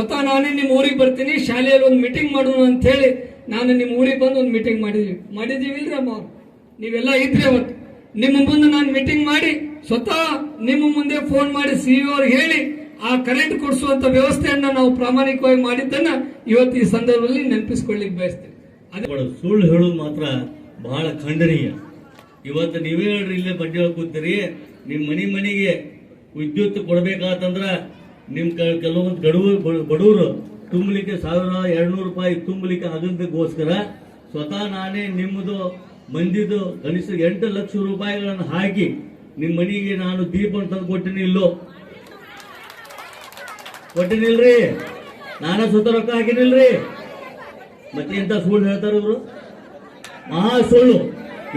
ಸ್ವತಃ ನಾನೇ ನಿಮ್ಮ ಊರಿಗೆ ಬರ್ತೀನಿ, ಶಾಲೆಯಲ್ಲಿ ಒಂದು ಮೀಟಿಂಗ್ ಮಾಡೋಣ ಅಂತ ಹೇಳಿ ನಾನು ನಿಮ್ಮ ಊರಿಗೆ ಬಂದು ಒಂದು ಮೀಟಿಂಗ್ ಮಾಡಿದ್ವಿ. ಮಾಡಿದ್ದೀವಿ ಇಲ್ರಿ ಅಮ್ಮ? ನೀವೆಲ್ಲ ಇದ್ರಿ ಅವತ್ತು. ನಿಮ್ಮ ಮುಂದೆ ನಾನು ಮೀಟಿಂಗ್ ಮಾಡಿ ಸ್ವತಃ ನಿಮ್ಮ ಮುಂದೆ ಫೋನ್ ಮಾಡಿ ಸಿ ಅವ್ರಿಗೆ ಹೇಳಿ ಆ ಕರೆಂಟ್ ಕೊಡಿಸುವಂತ ವ್ಯವಸ್ಥೆಯನ್ನ ನಾವು ಪ್ರಾಮಾಣಿಕವಾಗಿ ಮಾಡಿದ್ದನ್ನ ಇವತ್ತು ಈ ಸಂದರ್ಭದಲ್ಲಿ ನೆನಪಿಸ್ಕೊಳ್ಳಿಕ್ ಬಯಸ್ತೇನೆ. ಅದು ಸುಳ್ಳು ಹೇಳೋದು ಮಾತ್ರ ಬಹಳ ಖಂಡನೀಯ. ಇವತ್ತು ನೀವೇ ಹೇಳ್ರಿ ಇಲ್ಲೇ ಬಡ್ಡಿ ಕೂತೀರಿ, ನಿಮ್ಮ ಮನೆ ಮನೆಗೆ ವಿದ್ಯುತ್ ಕೊಡ್ಬೇಕಾತಂದ್ರ ನಿಮ್ ಕ- ಕೆಲವೊಂದು ಗಡುವ ಬಡವರು ತುಂಬಲಿಕ್ಕೆ ಸಾವಿರ ಎರಡ್ನೂರು ರೂಪಾಯಿ ತುಂಬಲಿಕ್ಕೆ ಆಗದಕ್ಕೋಸ್ಕರ ಸ್ವತಃ ನಾನೇ ನಿಮ್ಮದು, ಮಂದಿದು ಕನಿಷ್ಠ ಎಂಟು ಲಕ್ಷ ರೂಪಾಯಿಗಳನ್ನು ಹಾಕಿ ನಿಮ್ಮ ಮನೆಗೆ ನಾನು ದೀಪ ತಂದು ಕೊಟ್ಟಿನಿ ಇಲ್ಲೋ? ಕೊಟ್ಟಿನಿಲ್ರಿ? ನಾನೇ ಸ್ವತಃ ರೊಕ್ಕ ಹಾಕಿನಿಲ್ರಿ? ಮತ್ತೆ ಎಂತ ಸುಳ್ಳು ಹೇಳ್ತಾರ ಇವರು? ಮಹಾ ಸುಳ್ಳು.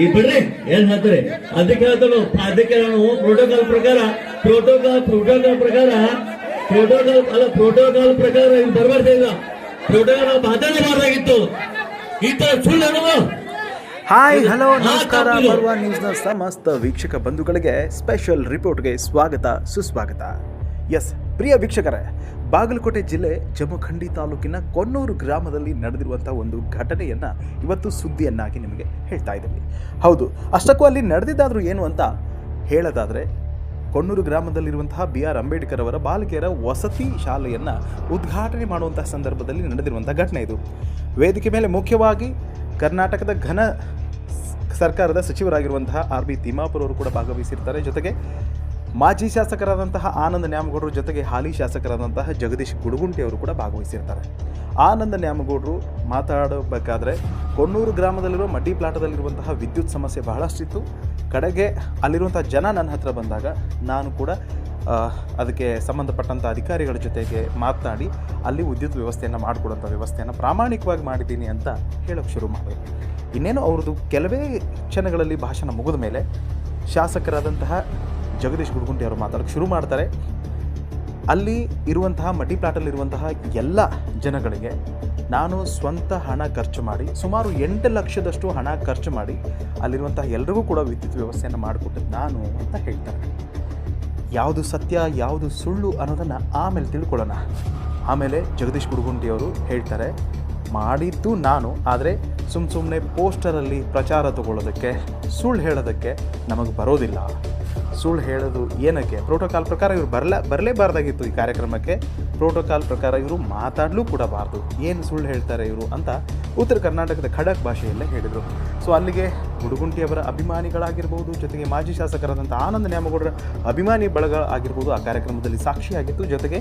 ಈ ಬಿಡ್ರಿ, ಏನ್ ಹೇಳ್ತಾರೆ? ಅದಕ್ಕೆ ಹೇಳ್ತಾನು, ಅದಕ್ಕೆ ನಾನು ಪ್ರೋಟೋಕಾಲ್ ಪ್ರಕಾರ ಪ್ರೋಟೋಕಾಲ್ ಪ್ರೋಟೋಕಾಲ್ ಪ್ರಕಾರ ಪ್ರೋಟೋಕಾಲ್ ಅಲ್ಲ ಪ್ರೋಟೋಕಾಲ್ ಪ್ರಕಾರ ಬರ್ಬಾರ್ದು ಈಗ. ಪ್ರೋಟೋಕಾಲ್ ನಾವು ಮಾಡಲಾಗಿತ್ತು ಈ ತರ ಸುಳ್ಳು ಹಾಯ್ ಇದು- ಹಲೋ ನಮಸ್ಕಾರ. ಬರುವ ನ್ಯೂಸ್ನ ಸಮಸ್ತ ವೀಕ್ಷಕ ಬಂಧುಗಳಿಗೆ ಸ್ಪೆಷಲ್ ರಿಪೋರ್ಟ್ಗೆ ಸ್ವಾಗತ ಸುಸ್ವಾಗತ. ಎಸ್ ಪ್ರಿಯ ವೀಕ್ಷಕರೇ ಬಾಗಲಕೋಟೆ ಜಿಲ್ಲೆ ಜಮಖಂಡಿ ತಾಲೂಕಿನ ಕೊನ್ನೂರು ಗ್ರಾಮದಲ್ಲಿ ನಡೆದಿರುವಂಥ ಒಂದು ಘಟನೆಯನ್ನು ಇವತ್ತು ಸುದ್ದಿಯನ್ನಾಗಿ ನಿಮಗೆ ಹೇಳ್ತಾ ಇದ್ದೀವಿ ಹೌದು ಅಷ್ಟಕ್ಕೂ ಅಲ್ಲಿ ನಡೆದಿದ್ದಾದರೂ ಏನು ಅಂತ ಹೇಳೋದಾದರೆ ಕೊಣ್ಣೂರು ಗ್ರಾಮದಲ್ಲಿರುವಂತಹ ಬಿ ಆರ್ ಅಂಬೇಡ್ಕರ್ ಅವರ ಬಾಲಕಿಯರ ವಸತಿ ಶಾಲೆಯನ್ನು ಉದ್ಘಾಟನೆ ಮಾಡುವಂತಹ ಸಂದರ್ಭದಲ್ಲಿ ನಡೆದಿರುವಂಥ ಘಟನೆ ಇದು. ವೇದಿಕೆ ಮೇಲೆ ಮುಖ್ಯವಾಗಿ ಕರ್ನಾಟಕದ ಘನ ಸರ್ಕಾರದ ಸಚಿವರಾಗಿರುವಂತಹ ಆರ್ ಬಿ ತಿಮ್ಮಾಪುರವರು ಕೂಡ ಭಾಗವಹಿಸಿರ್ತಾರೆ. ಜೊತೆಗೆ ಮಾಜಿ ಶಾಸಕರಾದಂತಹ ಆನಂದ ನ್ಯಾಮಗೌಡರು ಜೊತೆಗೆ ಹಾಲಿ ಶಾಸಕರಾದಂತಹ ಜಗದೀಶ್ ಗುಡುಗುಂಟಿ ಅವರು ಕೂಡ ಭಾಗವಹಿಸಿರ್ತಾರೆ. ಆನಂದ ನ್ಯಾಮಗೌಡರು ಮಾತಾಡಬೇಕಾದ್ರೆ ಕೊಣ್ಣೂರು ಗ್ರಾಮದಲ್ಲಿರುವ ಮಡ್ಡಿ ಪ್ಲಾಟದಲ್ಲಿರುವಂತಹ ವಿದ್ಯುತ್ ಸಮಸ್ಯೆ ಬಹಳಷ್ಟಿತ್ತು. ಕಡೆಗೆ ಅಲ್ಲಿರುವಂಥ ಜನ ನನ್ನ ಹತ್ರ ಬಂದಾಗ ನಾನು ಕೂಡ ಅದಕ್ಕೆ ಸಂಬಂಧಪಟ್ಟಂಥ ಅಧಿಕಾರಿಗಳ ಜೊತೆಗೆ ಮಾತನಾಡಿ ಅಲ್ಲಿ ವಿದ್ಯುತ್ ವ್ಯವಸ್ಥೆಯನ್ನು ಮಾಡಿಕೊಡುವಂಥ ವ್ಯವಸ್ಥೆಯನ್ನು ಪ್ರಾಮಾಣಿಕವಾಗಿ ಮಾಡಿದ್ದೀನಿ ಅಂತ ಹೇಳೋಕ್ಕೆ ಶುರು ಮಾಡಿದೆ. ಇನ್ನೇನು ಅವ್ರದ್ದು ಕೆಲವೇ ಕ್ಷಣಗಳಲ್ಲಿ ಭಾಷಣ ಮುಗಿದ ಮೇಲೆ ಶಾಸಕರಾದಂತಹ ಜಗದೀಶ್ ಗುಡ್ಗುಂಟಿ ಅವರು ಮಾತಾಡೋಕ್ಕೆ ಶುರು ಮಾಡ್ತಾರೆ. ಅಲ್ಲಿ ಇರುವಂತಹ ಮಡಿ ಪ್ಲಾಟಲ್ಲಿರುವಂತಹ ಎಲ್ಲ ಜನಗಳಿಗೆ ನಾನು ಸ್ವಂತ ಹಣ ಖರ್ಚು ಮಾಡಿ, ಸುಮಾರು ಎಂಟು ಲಕ್ಷದಷ್ಟು ಹಣ ಖರ್ಚು ಮಾಡಿ ಅಲ್ಲಿರುವಂತಹ ಎಲ್ರಿಗೂ ಕೂಡ ವಿದ್ಯುತ್ ವ್ಯವಸ್ಥೆಯನ್ನು ಮಾಡಿಕೊಟ್ಟದ್ದು ನಾನು ಅಂತ ಹೇಳ್ತಾರೆ. ಯಾವುದು ಸತ್ಯ, ಯಾವುದು ಸುಳ್ಳು ಅನ್ನೋದನ್ನು ಆಮೇಲೆ ತಿಳ್ಕೊಳ್ಳೋಣ. ಆಮೇಲೆ ಜಗದೀಶ್ ಗುಡ್ಗುಂಡಿಯವರು ಹೇಳ್ತಾರೆ, ಮಾಡಿದ್ದು ನಾನು, ಆದರೆ ಸುಮ್ಮ ಸುಮ್ಮನೆ ಪೋಸ್ಟರಲ್ಲಿ ಪ್ರಚಾರ ತಗೊಳ್ಳೋದಕ್ಕೆ, ಸುಳ್ಳು ಹೇಳೋದಕ್ಕೆ ನಮಗೆ ಬರೋದಿಲ್ಲ. ಸುಳ್ಳು ಹೇಳೋದು ಏನಕ್ಕೆ? ಪ್ರೋಟೋಕಾಲ್ ಪ್ರಕಾರ ಇವರು ಬರಲ, ಬರಲೇಬಾರ್ದಾಗಿತ್ತು ಈ ಕಾರ್ಯಕ್ರಮಕ್ಕೆ. ಪ್ರೋಟೋಕಾಲ್ ಪ್ರಕಾರ ಇವರು ಮಾತಾಡಲೂ ಕೂಡ ಬಾರ್ದು. ಏನು ಸುಳ್ಳು ಹೇಳ್ತಾರೆ ಇವರು ಅಂತ ಉತ್ತರ ಕರ್ನಾಟಕದ ಖಡಕ್ ಭಾಷೆಯಲ್ಲೇ ಹೇಳಿದರು. ಸೊ ಅಲ್ಲಿಗೆ ಹುಡುಗುಂಟಿಯವರ ಅಭಿಮಾನಿಗಳಾಗಿರ್ಬೋದು, ಜೊತೆಗೆ ಮಾಜಿ ಶಾಸಕರಾದಂಥ ಆನಂದ ನ್ಯಾಮಗೌಡರ ಅಭಿಮಾನಿ ಬಳಗ ಆಗಿರ್ಬೋದು ಆ ಕಾರ್ಯಕ್ರಮದಲ್ಲಿ ಸಾಕ್ಷಿಯಾಗಿತ್ತು. ಜೊತೆಗೆ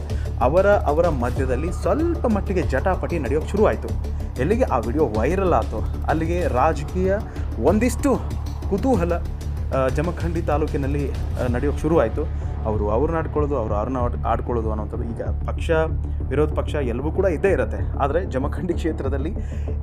ಅವರ ಅವರ ಮಧ್ಯದಲ್ಲಿ ಸ್ವಲ್ಪ ಮಟ್ಟಿಗೆ ಜಟಾಪಟಿ ನಡೆಯೋಕ್ಕೆ ಶುರುವಾಯಿತು. ಎಲ್ಲಿಗೆ? ಆ ವಿಡಿಯೋ ವೈರಲ್ ಆಯಿತು ಅಲ್ಲಿಗೆ ರಾಜಕೀಯ ಒಂದಿಷ್ಟು ಕುತೂಹಲ ಜಮಖಂಡಿ ತಾಲೂಕಿನಲ್ಲಿ ನಡೆಯೋಕ್ಕೆ ಶುರುವಾಯಿತು ಅವರು ಅವ್ರನ್ನ ಆಡ್ಕೊಳ್ಳೋದು ಅವರು ಅವ್ರನ್ನ ಆಡ್- ಆಡ್ಕೊಳ್ಳೋದು ಅನ್ನೋಂಥದ್ದು ಈಗ ಪಕ್ಷ, ವಿರೋಧ ಪಕ್ಷ ಎಲ್ಲವೂ ಕೂಡ ಇದ್ದೇ ಇರುತ್ತೆ. ಆದರೆ ಜಮಖಂಡಿ ಕ್ಷೇತ್ರದಲ್ಲಿ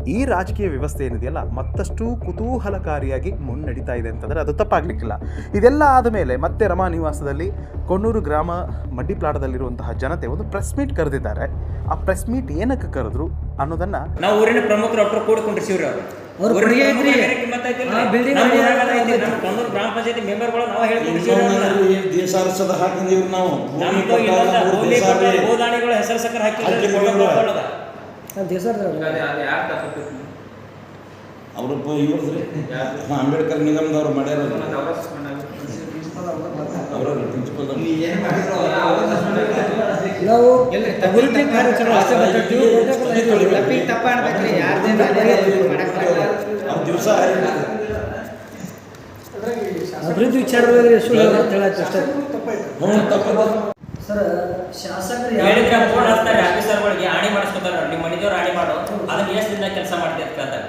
ಈ ರಾಜಕೀಯ ವ್ಯವಸ್ಥೆ ಏನಿದೆಯಲ್ಲ, ಮತ್ತಷ್ಟು ಕುತೂಹಲಕಾರಿಯಾಗಿ ಮುನ್ನಡೀತಾ ಇದೆ ಅಂತಂದರೆ ಅದು ತಪ್ಪಾಗಲಿಕ್ಕಿಲ್ಲ. ಇದೆಲ್ಲ ಆದಮೇಲೆ ಮತ್ತೆ ರಮಾ ನಿವಾಸದಲ್ಲಿ ಕೊಣ್ಣೂರು ಗ್ರಾಮ ಮಡ್ಡಿಪ್ಲಾಟದಲ್ಲಿರುವಂತಹ ಜನತೆ ಒಂದು ಪ್ರೆಸ್ ಮೀಟ್ ಕರೆದಿದ್ದಾರೆ. ಆ ಪ್ರೆಸ್ ಮೀಟ್ ಏನಕ್ಕೆ ಕರೆದ್ರು ಅನ್ನೋದನ್ನು ನಾವು ಊರಿನ ಪ್ರಮುಖರು, ಡಾಕ್ಟರ್ ಕೂಡಿಕೊಂಡಿರ್ಸಿವ್ರಿ ಅವ್ರು. ದೇಶಾರ್ಸದ ಹಾಕಿದೀವಿ ನಾವು ಹೆಸರು ಸಕ್ಕರೆ ದೇಶದ ಅವ್ರ. ಇವ್ರದ್ರಿ. ಅಂಬೇಡ್ಕರ್ ನಿಗಮದವ್ರು ಮಾಡ್ಯಾರ ನಾವು ಗುರುತಿನ ಕಾರ್ಯಕ್ರಮ ಅಷ್ಟೇ ಮಾತಾಡ್ತೀವಿ ತಪ್ಪ ಅನ್ಬೇಕ್ರಿ ಯಾರ್ದೇ ದಿವಸ ಅಭಿವೃದ್ಧಿ ವಿಚಾರವಾಗಿ ಸುಳ್ಳು ಅಂತ ಹೇಳಕ್ಕೆ ಅಷ್ಟೇ. ಹ್ಞೂ ತಪ್ಪದ ಸರ್ ಶಾಸಕರು ಹೇಳಿದ್ರೆ ಫೋನ್ ಹಚ್ತಾರೆ ಆಫೀಸರ್ಗಳಿಗೆ ಆಣಿ ಮಾಡಿಸ್ಕೊತಾರೆ ನಿಮ್ಮ ಮನಿದೇವ್ರು ಆಣಿ ಮಾಡು. ಅದನ್ನ ಎಷ್ಟು ದಿನ ಕೆಲಸ ಮಾಡ್ತೀವಿ ಅಂತ ಕೇಳ್ತಾರೆ.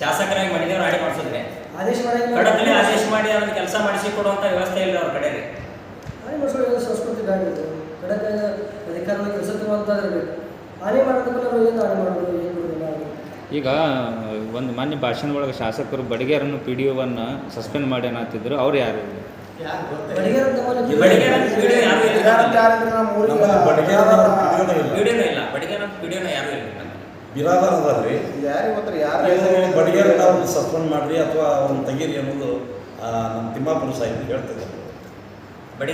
ಶಾಸಕರಾಗಿ ಮನಿದೇವ್ರು ಆಣಿ ಮಾಡಿಸಿದ್ರೆ ಆದೇಶ ಮಾಡಿ ಕಡತಲ್ಲಿ ಆದೇಶ ಮಾಡಿ ಅದನ್ನು ಕೆಲಸ ಮಾಡಿಸಿ ಕೊಡುವಂತ ವ್ಯವಸ್ಥೆ ಇಲ್ಲ ಅವ್ರ ಮಾಡಿಸೋ ಸಂಸ್ಕೃತಿ ಕಡೆಗೆ ಅಧಿಕಾರಗಳ ಕೆಲಸ ತಗೊಂತ ಇರಬೇಕು ಹಾನಿ ಮಾಡೋದಕ್ಕೆ ನಾವು ಏನು ಹಾನಿ ಮಾಡೋದು ಏನು ಮಾಡೋದಿಲ್ಲ ಈಗ ಒಂದು ಮಾನ್ಯ ಭಾಷಣ ಒಳಗೆ ಶಾಸಕರು ಬಡಿಗೆರನ್ನು ಪಿ ಡಿ ಒವನ್ನು ಸಸ್ಪೆಂಡ್ ಮಾಡಿ ಅನ್ನತ್ತಿದ್ರು ಅವ್ರು ಯಾರು? ಬಡಿಗೆರ ಪಿ ಡಿ ವಿಡಿಯೋ ಯಾರು ಇಲ್ಲ. ಯಾರು. ಬಿರಾದರ್ ಅದಾರ್ರಿ ನೀವು ಬಡಗೇರನ್ನ ಅವ್ರನ್ನ ಸಸ್ಪೆಂಡ್ ಮಾಡ್ರಿ ಅಥವಾ ಅವ್ರನ್ನ ತೆಗೀರಿ ಅನ್ನೋದು ನಮ್ಮ ತಿಮ್ಮಾಪುರ ಸಾಹಿತ್ಯ ಹೇಳ್ತಿದ್ದಾರೆ.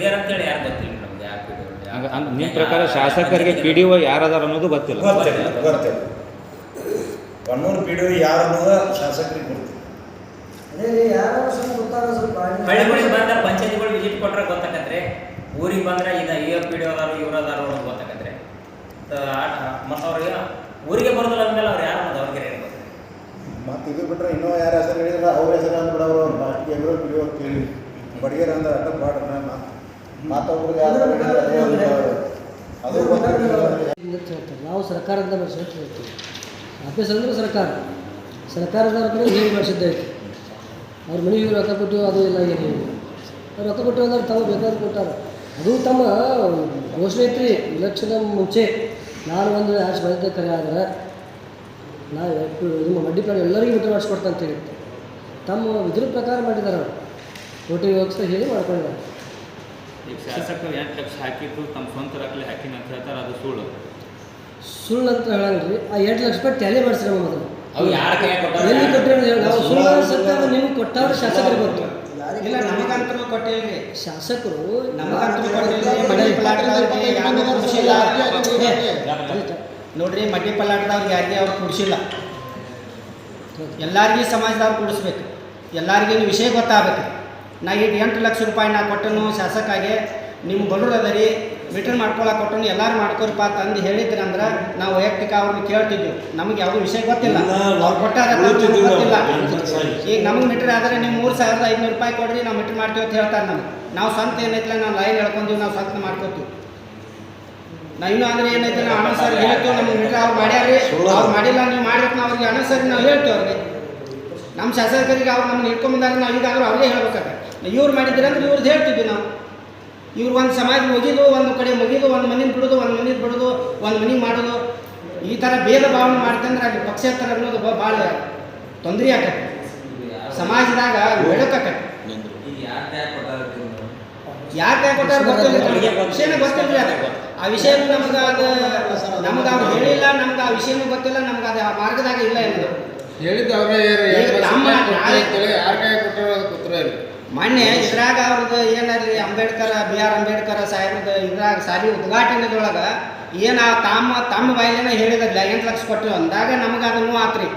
ಅಂತ ಅಂತೇಳಿ ಯಾರು ಗೊತ್ತಿಲ್ಲ ನಮ್ಗೆ ಯಾರು ಅಂದ್ ನಿಮ್ಮ ಪ್ರಕಾರ ಶಾಸಕರಿಗೆ ಪಿ ಡಿ ಓ ಯಾರದಾರ ಅನ್ನೋದು ಗೊತ್ತಿಲ್ಲ. ಗೊತ್ತಿಲ್ಲ ಗೊತ್ತಿಲ್ಲ. ಒನ್ನೂರು ಪಿ ಡಿ ಯಾರು ಅನ್ನೋದು ಶಾಸಕರಿಗೆ ಗೊತ್ತಿಲ್ಲ. ಯಾರು ಹಳ್ಳಿಗಳಿಗೆ ಬಂದ ಪಂಚಾಯತಿಗಳು ವಿಸಿಟ್ ಕೊಟ್ರೆ ಗೊತ್ತಾಕತ್ರಿ. ಊರಿಗೆ ಬಂದ್ರೆ ಇದ ಇವ ಪಿ ಡಿ ಅದಾರು ಇವ್ರು ಅದಾರು ಅನ್ನೋದು ಗೊತ್ತಾಕತ್ರಿ. ಮತ್ತು ಅವ್ರಿಗೆ ಊರಿಗೆ ಬರೋದಿಲ್ಲ ಅಂದಮೇಲೆ ಅವ್ರು ಯಾರು ದಾವಣಗೆರೆ ಮತ್ತು ಇದು ಬಿಟ್ಟರೆ ಇನ್ನೂ ಯಾರ ಹೆಸರು ಹೇಳಿದ್ರೆ ಅವ್ರ ಹೆಸರು ಅಂದ್ಬಿಡವ್ರು ಅವ್ರು ಎಲ್ಲರೂ ಬಿಡಿಯೋ ಕೇಳಿ. ಬಡಿಗೆರ ಅಂದ್ರೆ ಅಡ್ಡ ಬಾಡ್ರ ಮಾತು ಮಾತೊಬ್ರಿಗೆ ಅದು ಹೇಳ್ತಾರೆ. ನಾವು ಸರ್ಕಾರದಿಂದ ಮಾಡಿಸಿದ್ದು ಹೇಳ್ತೀವಿ ಆಫೀಸ್ ಅಂದ್ರೆ ಸರ್ಕಾರ. ಸರ್ಕಾರದವ್ರ ಕಡೆ ಹೇಳಿ ಮಾಡಿಸಿದ್ದೈತಿ ಅವ್ರ ಮನೆಗೆ ರೊಕ್ಕ ಕೊಟ್ಟು ಅದು ಇಲ್ಲ ಏನಿಲ್ಲ ಅವ್ರು ರೊಕ್ಕ ಕೊಟ್ಟು ಅಂದ್ರೆ ತಮ್ಮ ಬೇಕಾದ್ರೆ ಕೊಟ್ಟಾರ. ಅದು ತಮ್ಮ ಘೋಷಣೆ ಐತ್ರಿ. ಇಲೆಕ್ಷನ್ ಮುಂಚೆ ನಾನು ಒಂದು ಆಚೆ ಬಂದಿದ್ದೆ ಕರೆ ಆದರೆ ನಾವು ನಿಮ್ಮ ಮಡ್ಡಿ ಪ್ರಾಣಿ ಎಲ್ಲರಿಗೂ ಊಟ ಮಾಡಿಸ್ಕೊಡ್ತಾ ಅಂತ ಹೇಳಿ ತಮ್ಮ ಇದ್ರ ಪ್ರಕಾರ ಮಾಡಿದ್ದಾರೆ ಅವರು. ಓಟಿಂಗ್ ವ್ಯವಸ್ಥೆ ಹೇಳಿ ಮಾಡ್ಕೊಂಡಿದ್ದಾರೆ. ಈಗ ಶಾಸಕರು ಎಂಟು ಲಕ್ಷ ಹಾಕಿದ್ದು ತಮ್ಮ ಸ್ವಂತ ರೊಕ್ಕಲೆ ಹಾಕಿನ ಅಂತ ಹೇಳ್ತಾರೆ ಅದು ಸುಳ್ಳು. ಸುಳ್ಳು ಅಂತ ಹೇಳಂಗ್ರಿ ಆ ಎಂಟು ಲಕ್ಷ ರೂಪಾಯಿ ಟ್ಯಾಲಿ ಮಾಡಿಸ್ರಿ ನಮ್ಮ ಮೊದಲು. ಅವು ಯಾರ ಕೈ ಎಲ್ಲಿ ಕೊಟ್ಟರೆ ನಾವು ಸುಳ್ಳು ಸರ್ಕಾರ ನಿಮ್ಗೆ ಕೊಟ್ಟಾದ್ರೆ ಶಾಸಕರಿಗೆ ಗೊತ್ತು. ಇಲ್ಲ ನಮಗಂತೂ ಕೊಟ್ಟಿಲ್ರಿ ಶಾಸಕರು ನಮಗಂತೂ ಕೊಟ್ಟಿಲ್ರಿ ಮಡಿ ಪಲಾಟದವ್ರಿಗೆ ಯಾರು ಕೊಡಿಸಿಲ್ಲ. ನೋಡ್ರಿ ಮಡ್ಡಿ ಪಲಾಟದವ್ರಿಗೆ ಯಾರಿಗೆ ಅವ್ರು ಕೂಡಿಸಿಲ್ಲ? ಎಲ್ಲಾರ್ಗಿ ಸಮಾಜದವ್ರು ಕೂಡಿಸ್ಬೇಕು. ಎಲ್ಲರಿಗೂ ವಿಷಯ ಗೊತ್ತಾಗಬೇಕು. ನಾ ಈಗ ಎಂಟು ಲಕ್ಷ ರೂಪಾಯಿ ನಾ ಕೊಟ್ಟನು ಶಾಸಕಾಗೆ. ನಿಮ್ಮ ಬಡವ್ರದರಿ ರಿಟರ್ನ್ ಮಾಡ್ಕೊಳಕ್ಕೆ ಕೊಟ್ಟನು ಎಲ್ಲರೂ ಮಾಡ್ಕೊರಿಪ್ಪ ಅಂತಂದು ಹೇಳಿದ್ರಿ ಅಂದ್ರೆ ನಾವು ವೈಯಕ್ತಿಕ ಅವ್ರನ್ನ ಕೇಳ್ತಿದ್ವಿ. ನಮಗೆ ಯಾವುದೂ ವಿಷಯ ಗೊತ್ತಿಲ್ಲ. ಅವ್ರು ಕೊಟ್ಟಾರ ಗೊತ್ತಿಲ್ಲ. ಈಗ ನಮ್ಗೆ ಮೀಟರ್ ಆದರೆ ನೀವು ಮೂರು ಸಾವಿರದ ಐದುನೂರು ರೂಪಾಯಿ ಕೊಡ್ರಿ ನಾವು ಮೀಟರ್ ಮಾಡ್ತೀವಿ ಅಂತ ಹೇಳ್ತಾರೆ ನಮ್ಗೆ. ನಾವು ಸ್ವಂತ ಏನೈತಿಲ್ಲ ನಾವು ಲೈನ್ ಹೇಳ್ಕೊಂತೀವಿ ನಾವು ಸ್ವಂತ ಮಾಡ್ಕೋತೀವಿ. ನಾವು ಇನ್ನೂ ಅಂದ್ರೆ ಏನೈತೆ ನಾವು ಹಣ ಸರ್ ಹೇಳ್ತೀವಿ ನಮ್ಗೆ ಮೀಟರ್ ಅವ್ರು ಮಾಡ್ಯಾರಿ ಅವ್ರು ಮಾಡಿಲ್ಲ ನೀವು ಮಾಡಿ ನಾವು ಅವ್ರಿಗೆ ಹಣ ಸರ್ ನಾವು ಹೇಳ್ತೀವಿ ಅವ್ರಿಗೆ. ನಮ್ಮ ಶಾಸಕರಿಗೆ ಅವ್ರು ನಮ್ಮನ್ನ ಹಿಡ್ಕೊಂಬಂದಾಗ ನಾವು ಈಗಾದ್ರೂ ಅವ್ರಿಗೆ ಹೇಳ್ಬೇಕಾಗ ಇವ್ರು ಮಾಡಿದ್ರೆ ಅಂದ್ರೆ ಇವ್ರದ್ದು ಹೇಳ್ತಿದ್ವಿ ನಾವು. ಇವ್ರು ಒಂದು ಸಮಾಜ ಮುಗಿದು ಒಂದು ಕಡೆ ಮುಗಿದು ಒಂದು ಮನೆ ಬಿಡೋದು ಒಂದು ಮನೆ ಬಿಡೋದು ಒಂದು ಮನೆ ಮಾಡೋದು. ಈ ಥರ ಭೇದ ಭಾವನೆ ಮಾಡ್ತಂದ್ರೆ ಅಲ್ಲಿ ಪಕ್ಷೇತರ ಅನ್ನೋದು ಭಾಳ ತೊಂದರೆ ಆಕತ್ತೆ. ಸಮಾಜದಾಗ ಹೇಳಕ್ಕಾಗತ್ತೆ ಯಾಕೆ ಯಾಕೆ ಕೊಟ್ಟಾರ ಗೊತ್ತಿಲ್ಲ. ವಿಷಯನೇ ಗೊತ್ತಿಲ್ಲ. ಅದಕ್ಕೆ ಆ ವಿಷಯ ನಮ್ಗೆ ಅದು ನಮ್ಗೆ ಅವ್ರು ಹೇಳಿಲ್ಲ ನಮ್ಗೆ ಆ ವಿಷಯನೂ ಗೊತ್ತಿಲ್ಲ ನಮ್ಗೆ ಅದು ಆ ಮಾರ್ಗದಾಗ ಇಲ್ಲ ಎಂದು ಹೇಳಿದ್ದು ಅವರೇ ಯಾರು? ತಮ್ಮ ನಾಳೆ ಯಾರ ಕೈ ಕೊಟ್ಟರು ಗೊತ್ತಿರ ಇಲ್ಲ. ಮೊನ್ನೆ ಇದ್ರಾಗ ಅವ್ರದ್ದು ಏನಾದ್ರಿ ಅಂಬೇಡ್ಕರ್, ಬಿ ಆರ್ ಅಂಬೇಡ್ಕರ್ ಸಾಹೇಬ್ರದ್ದು ಇದ್ರಾಗ ಸಾರಿ ಉದ್ಘಾಟನೆದೊಳಗೆ ಏನು ಆ ತಮ್ಮ ತಮ್ಮ ಬಾಯಿಲೇನ ಹೇಳಿದ್ರಲ್ಲ ಎಂಟು ಲಕ್ಷ ಕೊಟ್ಟರು ಅಂದಾಗ ನಮಗೆ ಅದು ನೋವು ಆತ್ರಿ.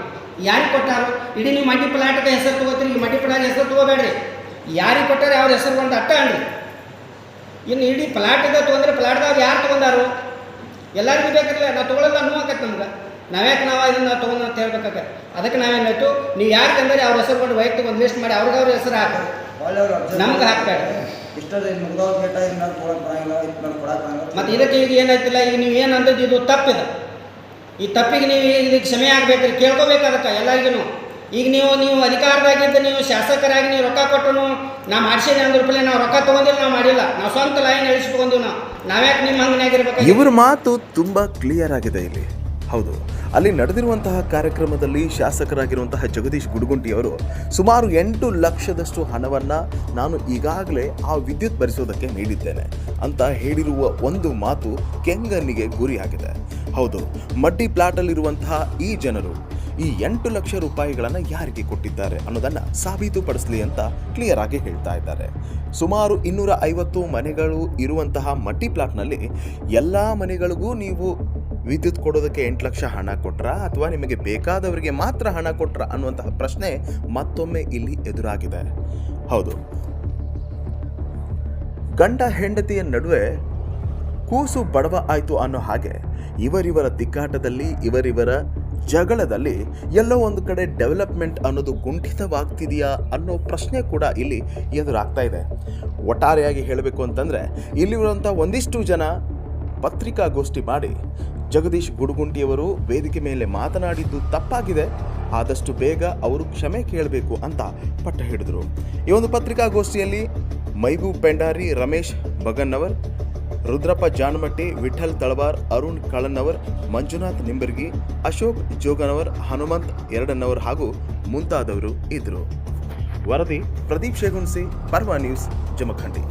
ಯಾರಿಗೆ ಕೊಟ್ಟಾರು? ಇಡೀ ನೀವು ಮಡ್ಡಿ ಪ್ಲಾಟದ ಹೆಸರು ತಗೋತೀರಿ, ಈ ಮಡ್ಡಿ ಪ್ಲಾಟ್ ಹೆಸರು ತಗೋಬೇಡ್ರಿ. ಯಾರಿಗೆ ಕೊಟ್ಟಾರೆ ಅವ್ರ ಹೆಸರು ಬಂದು ಅಟ್ಟ ಇನ್ನು ಇಡೀ ಪ್ಲಾಟಿದ ತೊಗೊಂಡ್ರೆ ಪ್ಲಾಟ್ದಾಗ ಯಾರು ತಗೊಂಡಾರು? ಎಲ್ಲರಿಗೂ ಬೇಕಿರಲಿಲ್ಲ, ನಾವು ತೊಗೊಳಲ್ಲ, ನೋವು ಆಕತ್ತೆ ನಮ್ಗೆ. ನಾವ್ಯಾಕೆ ನಾವು ಇದನ್ನ ತೊಗೊಂಡು ಅಂತ ಹೇಳ್ಬೇಕಾಗತ್ತೆ ಅದಕ್ಕೆ ನಾವೇನಾಯ್ತು ನೀವು ಯಾರು ತಂದರೆ ಅವ್ರ ಹೆಸರು ಕೊಟ್ಟು ವೈಯಕ್ತಿಕ ಒಂದು ಲಿಸ್ಟ್ ಮಾಡಿ, ಅವ್ರಿಗೆ ಅವ್ರ ಹೆಸರು ಹಾಕಿ ನಮ್ಗೆ ಹಾಕ್ಬೇಡ. ಮತ್ತೆ ಇದಕ್ಕೆ ಈಗ ಏನಾಯ್ತಿಲ್ಲ ಈಗ ನೀವು ಏನು ಅಂದದ್ದು ಇದು ತಪ್ಪಿದೆ. ಈ ತಪ್ಪಿಗೆ ನೀವು ಇದಕ್ಕೆ ಕ್ಷಮೆ ಆಗ್ಬೇಕ್ರಿ ಕೇಳ್ಕೊಬೇಕು ಅದಕ್ಕೆ ಎಲ್ಲರಿಗೂ ಈಗ ನೀವು ನೀವು ಅಧಿಕಾರದಾಗಿದ್ದು ನೀವು ಶಾಸಕರಾಗಿ ನೀವು ರೊಕ್ಕ ಕೊಟ್ಟನು ನಾ ಮಾಡ್ಸೀನಿ ಅಂದ್ರ ರೂಪಾಯಿ ನಾವು ರೊಕ್ಕ ತೊಗೊಂಡಿಲ್ಲ ನಾವು ಮಾಡಿಲ್ಲ. ನಾವು ಸ್ವಂತ ಲೈನ್ ಎಳಿಸ್ಕೊಂಡು ನಾವು ನಾವ್ಯಾಕೆ ನಿಮ್ಮ ಹಂಗನಾಗಿರ್ಬೇಕು ಇವ್ರ ಮಾತು ತುಂಬಾ ಕ್ಲಿಯರ್ ಆಗಿದೆ ಇಲ್ಲಿ. ಹೌದು. ಅಲ್ಲಿ ನಡೆದಿರುವಂತಹ ಕಾರ್ಯಕ್ರಮದಲ್ಲಿ ಶಾಸಕರಾಗಿರುವಂತಹ ಜಗದೀಶ್ ಗುಡುಗುಂಟಿಯವರು ಸುಮಾರು ಎಂಟು ಲಕ್ಷದಷ್ಟು ಹಣವನ್ನು ನಾನು ಈಗಾಗಲೇ ಆ ವಿದ್ಯುತ್ ಭರಿಸೋದಕ್ಕೆ ನೀಡಿದ್ದೇನೆ ಅಂತ ಹೇಳಿರುವ ಒಂದು ಮಾತು ಕೆಂಗನ್ನಿಗೆ ಗುರಿಯಾಗಿದೆ. ಹೌದು, ಮಡ್ಡಿ ಪ್ಲಾಟಲ್ಲಿರುವಂತಹ ಈ ಜನರು ಈ ಎಂಟು ಲಕ್ಷ ರೂಪಾಯಿಗಳನ್ನು ಯಾರಿಗೆ ಕೊಟ್ಟಿದ್ದಾರೆ ಅನ್ನೋದನ್ನು ಸಾಬೀತುಪಡಿಸಲಿ ಅಂತ ಕ್ಲಿಯರ್ ಆಗಿ ಹೇಳ್ತಾ ಇದ್ದಾರೆ. ಸುಮಾರು ಇನ್ನೂರ ಐವತ್ತು ಮನೆಗಳು ಇರುವಂತಹ ಮಟ್ಟಿ ಪ್ಲಾಟ್ನಲ್ಲಿ ಎಲ್ಲ ಮನೆಗಳಿಗೂ ನೀವು ವಿದ್ಯುತ್ ಕೊಡೋದಕ್ಕೆ ಎಂಟು ಲಕ್ಷ ಹಣ ಕೊಟ್ರ ಅಥವಾ ನಿಮಗೆ ಬೇಕಾದವರಿಗೆ ಮಾತ್ರ ಹಣ ಕೊಟ್ರ ಅನ್ನುವಂತಹ ಪ್ರಶ್ನೆ ಮತ್ತೊಮ್ಮೆ ಇಲ್ಲಿ ಎದುರಾಗಿದೆ. ಹೌದು. ಗಂಡ ಹೆಂಡತಿಯ ನಡುವೆ ಕೂಸು ಬಡವ ಆಯಿತು ಅನ್ನೋ ಹಾಗೆ ಇವರಿವರ ತಿಕ್ಕಾಟದಲ್ಲಿ, ಇವರಿವರ ಜಗಳದಲ್ಲಿ ಎಲ್ಲೋ ಒಂದು ಕಡೆ ಡೆವಲಪ್ಮೆಂಟ್ ಅನ್ನೋದು ಕುಂಠಿತವಾಗ್ತಿದೆಯಾ ಅನ್ನೋ ಪ್ರಶ್ನೆ ಕೂಡ ಇಲ್ಲಿ ಎದುರಾಗ್ತಾ ಇದೆ. ಒಟ್ಟಾರೆಯಾಗಿ ಹೇಳಬೇಕು ಅಂತಂದರೆ ಇಲ್ಲಿರುವಂಥ ಒಂದಿಷ್ಟು ಜನ ಪತ್ರಿಕಾಗೋಷ್ಠಿ ಮಾಡಿ ಜಗದೀಶ್ ಗುಡುಗುಂಟಿಯವರು ವೇದಿಕೆ ಮೇಲೆ ಮಾತನಾಡಿದ್ದು ತಪ್ಪಾಗಿದೆ. ಆದಷ್ಟು ಬೇಗ ಅವರು ಕ್ಷಮೆ ಕೇಳಬೇಕು ಅಂತ ಪಟ್ಟ ಹಿಡಿದರು. ಈ ಒಂದು ಪತ್ರಿಕಾಗೋಷ್ಠಿಯಲ್ಲಿ ಮೈಗೂ ಪೆಂಡಾರಿ ರಮೇಶ್ ಬಗನ್ನವರ್ ರುದ್ರಪ್ಪ ಜಾನಮಟ್ಟಿ, ವಿಠಲ್ ತಳವಾರ್, ಅರುಣ್ ಕಳನ್ನವರ್, ಮಂಜುನಾಥ್ ನಿಂಬರ್ಗಿ, ಅಶೋಕ್ ಜೋಗನವರ್, ಹನುಮಂತ್ ಎರಡನ್ನವರ್ ಹಾಗೂ ಮುಂತಾದವರು ಇದ್ದರು ವರದಿ ಪ್ರದೀಪ್ ಶೇಗುನ್ಸಿ ಪರ್ವ ನ್ಯೂಸ್, ಜಮಖಂಡಿ.